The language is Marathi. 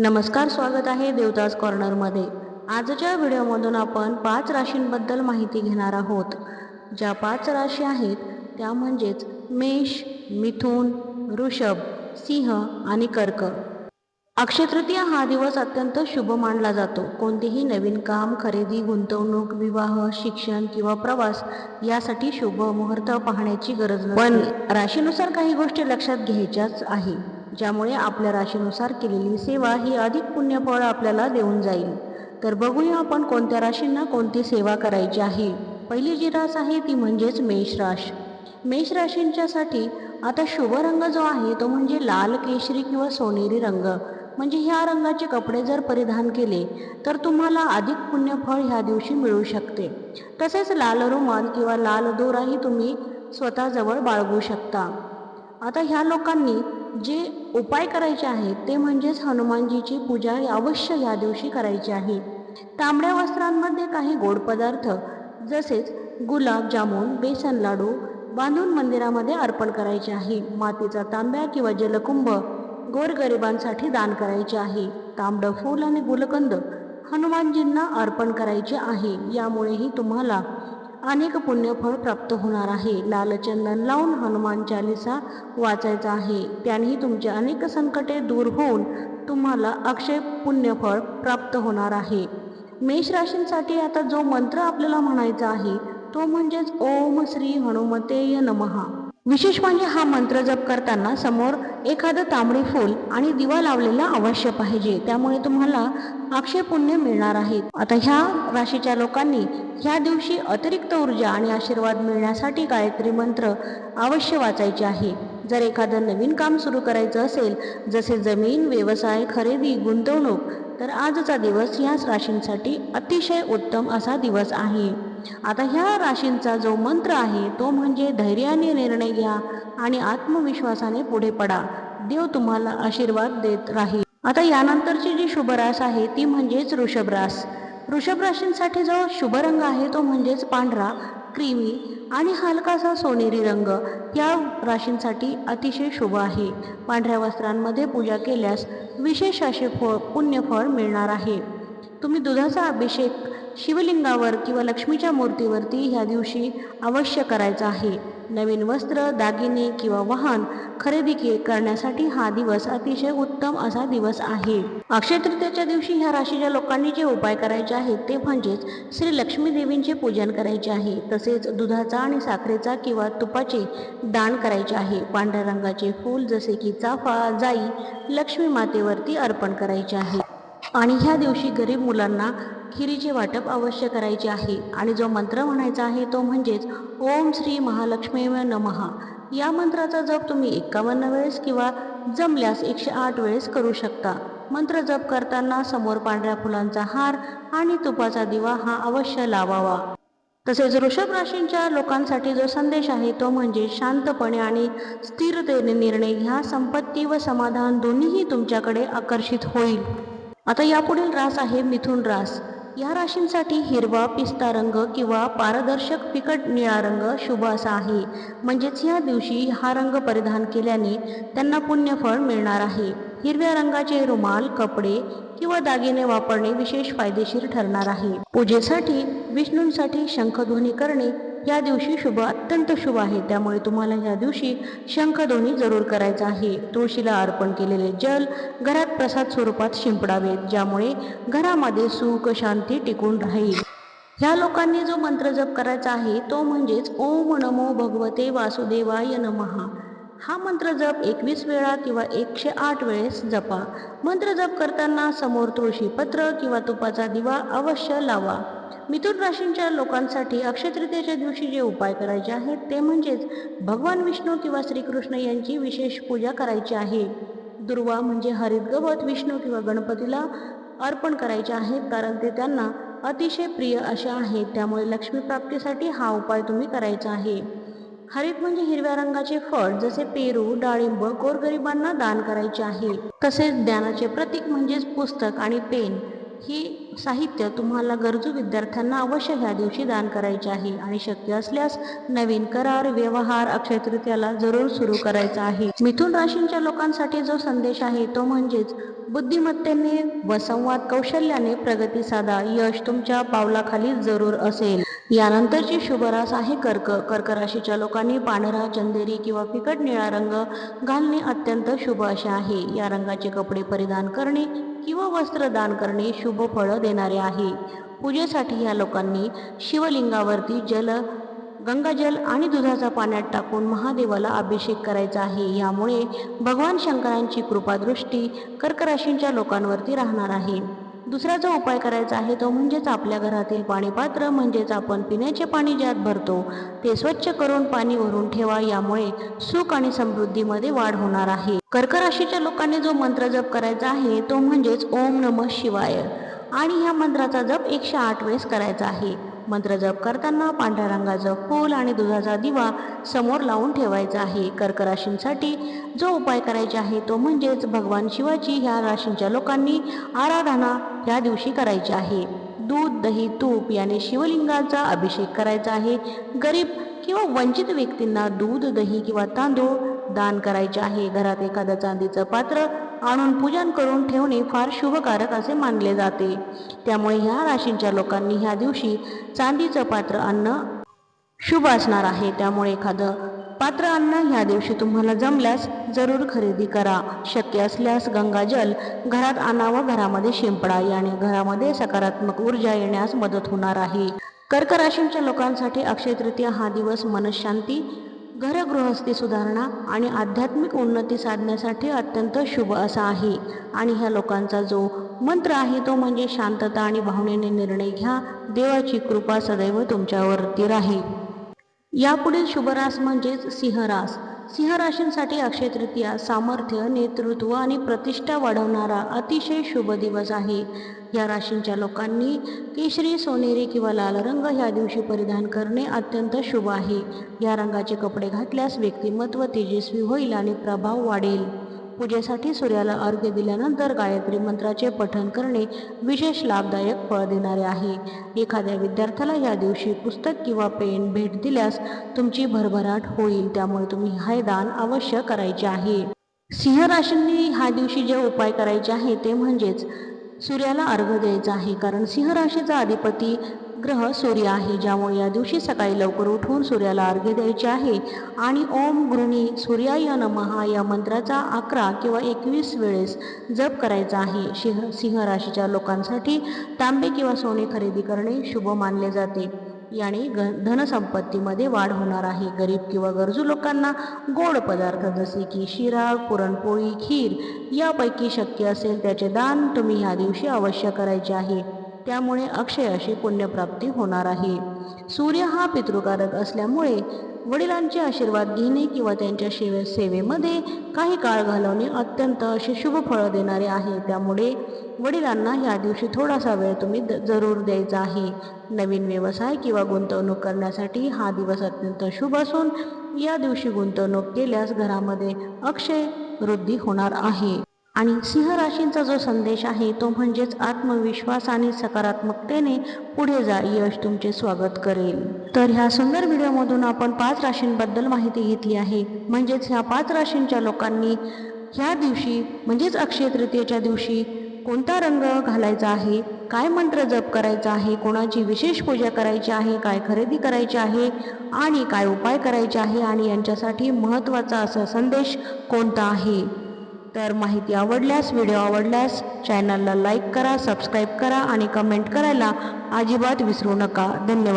नमस्कार स्वागत आहे देवदास कॉर्नरमध्ये आजच्या व्हिडिओमधून आपण पाच राशींबद्दल माहिती घेणार आहोत. ज्या पाच राशी आहेत त्या म्हणजेच मेष मिथुन ऋषभ सिंह आणि कर्क. अक्षय तृतीया हा दिवस अत्यंत शुभ मानला जातो. कोणतेही नवीन काम खरेदी गुंतवणूक विवाह शिक्षण किंवा प्रवास यासाठी शुभ मुहूर्त पाहण्याची गरज पण राशीनुसार काही गोष्टी लक्षात घ्यायच्याच आहे. ज्यामुळे आपल्या राशीनुसार केलेली सेवा ही अधिक पुण्यफळ आपल्याला देऊन जाईल. तर बघूया आपण कोणत्या राशींना कोणती सेवा करायची आहे. पहिली जी रास आहे ती म्हणजेच मेष राश. मेष राशींच्यासाठी आता शुभ रंग जो आहे तो म्हणजे लाल केशरी किंवा सोनेरी रंग. म्हणजे ह्या रंगाचे कपडे जर परिधान केले तर तुम्हाला अधिक पुण्यफळ ह्या दिवशी मिळू शकते. तसेच लाल रुमाल किंवा लाल दोराही तुम्ही स्वतःजवळ बाळगू शकता. आता ह्या लोकांनी जे उपाय करायचे आहेत ते म्हणजेच हनुमानजीची पूजा अवश्य ह्या दिवशी करायची आहे. तांबड्या वस्त्रांमध्ये काही गोड पदार्थ जसेच गुलाबजामुन बेसन लाडू बांधून मंदिरामध्ये अर्पण करायचे आहे. मातीचा तांब्या किंवा जलकुंभ गोरगरिबांसाठी दान करायचे आहे. तांबडं फूल आणि गुलकंद हनुमानजींना अर्पण करायचे आहे. यामुळेही तुम्हाला अनेक पुण्यफळ प्राप्त होणार आहे. लालचंदन लावून हनुमान चालिसा वाचायचा आहे. त्यानेही तुमचे अनेक संकटे दूर होऊन तुम्हाला अक्षय पुण्यफळ प्राप्त होणार आहे. मेष राशींसाठी आता जो मंत्र आपल्याला म्हणायचा आहे तो म्हणजेच ओम श्री हनुमतेय नमहा. विशेष म्हणजे हा मंत्र जप करताना समोर एखादं तांबडी फूल आणि दिवा लावलेला अवश्य पाहिजे. त्यामुळे तुम्हाला अक्षय पुण्य मिळणार आहे. आता ह्या राशीच्या लोकांनी ह्या दिवशी अतिरिक्त ऊर्जा आणि आशीर्वाद मिळण्यासाठी गायत्री मंत्र अवश्य वाचायचे आहे. जर एखादं नवीन काम सुरू करायचं असेल जसे जमीन व्यवसाय खरेदी गुंतवणूक तर आजचा दिवस ह्याच राशींसाठी अतिशय उत्तम असा दिवस आहे. आता ह्या राशींचा जो मंत्र आहे तो म्हणजे धैर्याने निर्णय घ्या आणि आत्मविश्वासाने पुढे पडा. देव तुम्हाला आशीर्वाद देत राहील. आता यानंतरची जी शुभ रास आहे ती म्हणजेच वृषभ रास. वृषभ राशींसाठी जो शुभ रंग आहे तो म्हणजेच पांढरा क्रीमी आणि हलकासा सोनेरी रंग. या राशींसाठी अतिशय शुभ आहे. पांढऱ्या वस्त्रांमध्ये पूजा केल्यास विशेष असे फळ पुण्यफळ मिळणार आहे. तुम्ही दुधाचा अभिषेक शिवलिंगावर किंवा लक्ष्मीच्या मूर्तीवरती ह्या दिवशी अवश्य करायचा आहे. नवीन वस्त्र दागिने किंवा वाहन खरेदी के करण्यासाठी हा दिवस अतिशय उत्तम असा दिवस आहे. अक्षय तृतीयाच्या दिवशी ह्या राशीच्या लोकांनी जे उपाय करायचे आहेत ते म्हणजेच श्री लक्ष्मी देवींचे पूजन करायचे आहे. तसेच दुधाचा आणि साखरेचा किंवा तुपाचे दान करायचे आहे. पांढऱ्या रंगाचे फूल जसे की चाफा जाई लक्ष्मी मातेवरती अर्पण करायचे आहे. आणि ह्या दिवशी गरीब मुलांना खिरीचे वाटप अवश्य करायचे आहे. आणि जो मंत्र म्हणायचा आहे तो म्हणजेच ओम श्री महालक्ष्मी नमहा या मंत्राचा जप तुम्ही एकावन्न वेळेस किंवा जमल्यास एकशे आठ वेळेस करू शकता. मंत्र जप करताना समोर पांढऱ्या फुलांचा हार आणि तुपाचा दिवा हा अवश्य लावावा. तसेच वृषभ राशींच्या लोकांसाठी जो संदेश आहे तो म्हणजे शांतपणे आणि स्थिरतेने निर्णय घ्या. संपत्ती व समाधान दोन्हीही तुमच्याकडे आकर्षित होईल. आता यापुढील रास आहे मिथुन रास. या राशींसाठी हिरवा पिस्ता रंग किंवा पारदर्शक फिकट निळा रंग शुभ असा आहे. म्हणजेच या दिवशी हा रंग परिधान केल्याने त्यांना पुण्यफळ मिळणार आहे. हिरव्या रंगाचे रुमाल कपडे किंवा दागिने वापरणे विशेष फायदेशीर ठरणार आहे. पूजेसाठी विष्णूंसाठी शंखध्वनी करणे या दिवशी शुभ अत्यंत शुभ आहे. त्यामुळे तुम्हाला या दिवशी शंखध्वनी जरूर करायचा आहे. तुळशीला अर्पण केलेले जल घरात प्रसाद स्वरूपात शिंपडावेत ज्यामुळे घरामध्ये सुख शांती टिकून राहील. ह्या लोकांनी जो मंत्र जप करायचा आहे तो म्हणजेच ओम नमो भगवते वासुदेवाय नमहा हा मंत्र जप एकवीस वेळा किंवा एकशे आठ वेळेस जपा. मंत्र जप करताना समोर तुळशी पत्र किंवा तुपाचा दिवा अवश्य लावा. मिथुन राशींच्या लोकांसाठी अक्षय तृतीयेच्या दिवशी जे उपाय करायचे आहेत ते म्हणजेच भगवान विष्णू किंवा श्रीकृष्ण यांची विशेष पूजा करायची आहे. दुर्वा म्हणजे हरित गवत विष्णू किंवा गणपतीला अर्पण करायचे आहेत कारण ते त्यांना अतिशय प्रिय असे आहेत त्यामुळे लक्ष्मी प्राप्तीसाठी हा उपाय तुम्ही करायचा आहे. हरित म्हणजे हिरव्या रंगाचे फळ जसे पेरू डाळिंब गोरगरिबांना दान करायचे आहे. तसेच ज्ञानाचे प्रतीक म्हणजेच पुस्तक आणि पेन. ही साहित्य तुम्हाला गरजू विद्यार्थ्यांना अवश्य ह्या दिवशी दान करायचे आहे आणि शक्य असल्यास नवीन करार व्यवहार अक्षय तृतीयाला जरूर सुरू करायचा आहे. मिथुन राशींच्या लोकांसाठी जो संदेश आहे तो म्हणजेच बुद्धिमत्तेने व संवाद कौशल्याने प्रगती साधा यश तुमच्या पावलाखाली जरूर असेल. यानंतरची शुभरास आहे कर्क. कर्क राशीच्या लोकांनी पांढरा चंदेरी किंवा फिकट निळा रंग घालणे अत्यंत शुभ असे आहे. या रंगाचे कपडे परिधान करणे किंवा वस्त्र दान करणे शुभ फळं देणारे आहे. पूजेसाठी या लोकांनी शिवलिंगावरती जल गंगाजल आणि दुधाचा पाण्यात टाकून महादेवाला अभिषेक करायचा आहे. यामुळे भगवान शंकरांची कृपादृष्टी कर्क राशींच्या लोकांवरती राहणार आहे. दुसरा जो उपाय करायचा आहे तो म्हणजेच आपल्या घरातील पाणीपात्र म्हणजेच आपण पिण्याचे पाणी ज्यात भरतो ते स्वच्छ करून पाणी भरून ठेवा यामुळे सुख आणि समृद्धीमध्ये वाढ होणार आहे. कर्क राशीच्या लोकांनी जो मंत्र जप करायचा आहे तो म्हणजेच ओम नम शिवाय. आणि ह्या मंत्राचा जप एकशे आठ वेळेस करायचा आहे. मंत्र जप करताना पांढऱ्या रंगाचं फूल आणि दुधाचा दिवा समोर लावून ठेवायचा आहे. कर्क राशींसाठी जो उपाय करायचा आहे तो म्हणजेच भगवान शिवाची ह्या राशींच्या लोकांनी आराधना ह्या दिवशी करायची आहे. दूध दही तूप याने शिवलिंगाचा अभिषेक करायचा आहे. गरीब किंवा वंचित व्यक्तींना दूध दही किंवा तांदूळ दान करायचे आहे. घरात एखादं चांदीचं पात्र आणून पूजन करून ठेवणे फार शुभकारक असे मानले जाते. त्यामुळे ह्या राशींच्या लोकांनी ह्या दिवशी चांदीचं पात्र अन्न शुभ असणार आहे. त्यामुळे एखादं पात्र अन्न ह्या दिवशी तुम्हाला जमल्यास जरूर खरेदी करा. शक्य असल्यास गंगाजल घरात आणा व घरामध्ये शिंपडा याने घरामध्ये सकारात्मक ऊर्जा येण्यास मदत होणार आहे. कर्क राशींच्या लोकांसाठी अक्षय तृतीया हा दिवस मनशांती घरगृहस्थी सुधारणा आणि आध्यात्मिक उन्नती साधण्यासाठी अत्यंत शुभ असा आहे. आणि ह्या लोकांचा जो मंत्र आहे तो म्हणजे शांतता आणि भावनेने निर्णय घ्या. देवाची कृपा सदैव तुमच्यावरती राहील. यापुढील शुभरास म्हणजेच सिंहरास. सिंहराशींसाठी अक्षय तृतीया सामर्थ्य नेतृत्व आणि प्रतिष्ठा वाढवणारा अतिशय शुभ दिवस आहे. या राशींच्या लोकांनी केशरी सोनेरी किंवा लाल रंग ह्या दिवशी परिधान करणे अत्यंत शुभ आहे. या रंगाचे कपडे घातल्यास व्यक्तिमत्व तेजस्वी होईल आणि प्रभाव वाढेल. पूजेसाठी सूर्याला अर्घ्य दिल्यानंतर गायत्री मंत्राचे पठण करणे विशेष लाभदायक फळ देणारे आहे. एखाद्या विद्यार्थ्याला या दिवशी पुस्तक किंवा पेन भेट दिल्यास तुमची भरभराट होईल त्यामुळे तुम्ही हे दान अवश्य करायचे आहे. सिंह राशींनी ह्या दिवशी जे उपाय करायचे आहे ते म्हणजेच सूर्याला अर्घ द्यायचा आहे कारण सिंह राशीचा अधिपती ग्रह सूर्य आहे ज्यामुळे या दिवशी सकाळी लवकर उठून सूर्याला अर्घ्य द्यायचे आहे. आणि ओम गृणी सूर्याय नमहा या मंत्राचा अकरा किंवा एकवीस वेळेस जप करायचा आहे. सिंह सिंह राशीच्या लोकांसाठी तांबे किंवा सोने खरेदी करणे शुभ मानले जाते. याने ग धनसंपत्तीमध्ये वाढ होणार आहे. गरीब किंवा गरजू लोकांना गोड पदार्थ जसे की शिरा पुरणपोळी खीर यापैकी शक्य असेल त्याचे दान तुम्ही ह्या दिवशी अवश्य करायचे आहे. त्यामुळे अक्षय अशी पुण्यप्राप्ती होणार आहे. सूर्य हा पितृकारक असल्यामुळे वडिलांचे आशीर्वाद घेणे किंवा त्यांच्या शिवे सेवेमध्ये काही काळ घालवणे अत्यंत असे शुभ फळं देणारे आहे. त्यामुळे वडिलांना ह्या दिवशी थोडासा वेळ तुम्ही द जरूर द्यायचा आहे. नवीन व्यवसाय किंवा गुंतवणूक करण्यासाठी हा दिवस अत्यंत शुभ असून या दिवशी गुंतवणूक केल्यास घरामध्ये अक्षय वृद्धी होणार आहे. आणि सिंह राशींचा जो संदेश आहे तो म्हणजेच आत्मविश्वास आणि सकारात्मकतेने पुढे जा यश तुमचे स्वागत करेल. तर ह्या सुंदर व्हिडिओमधून आपण पाच राशींबद्दल माहिती घेतली आहे. म्हणजेच ह्या पाच राशींच्या लोकांनी ह्या दिवशी म्हणजेच अक्षय तृतीयेच्या दिवशी कोणता रंग घालायचा आहे काय मंत्र जप करायचा आहे कोणाची विशेष पूजा करायची आहे काय खरेदी करायची आहे आणि काय उपाय करायचे आहे आणि यांच्यासाठी महत्त्वाचा असा संदेश कोणता आहे? तर माहिती आवडल्यास व्हिडिओ आवडल्यास चॅनलला लाईक करा सबस्क्राईब करा आणि कमेंट करायला अजिबात विसरू नका. धन्यवाद.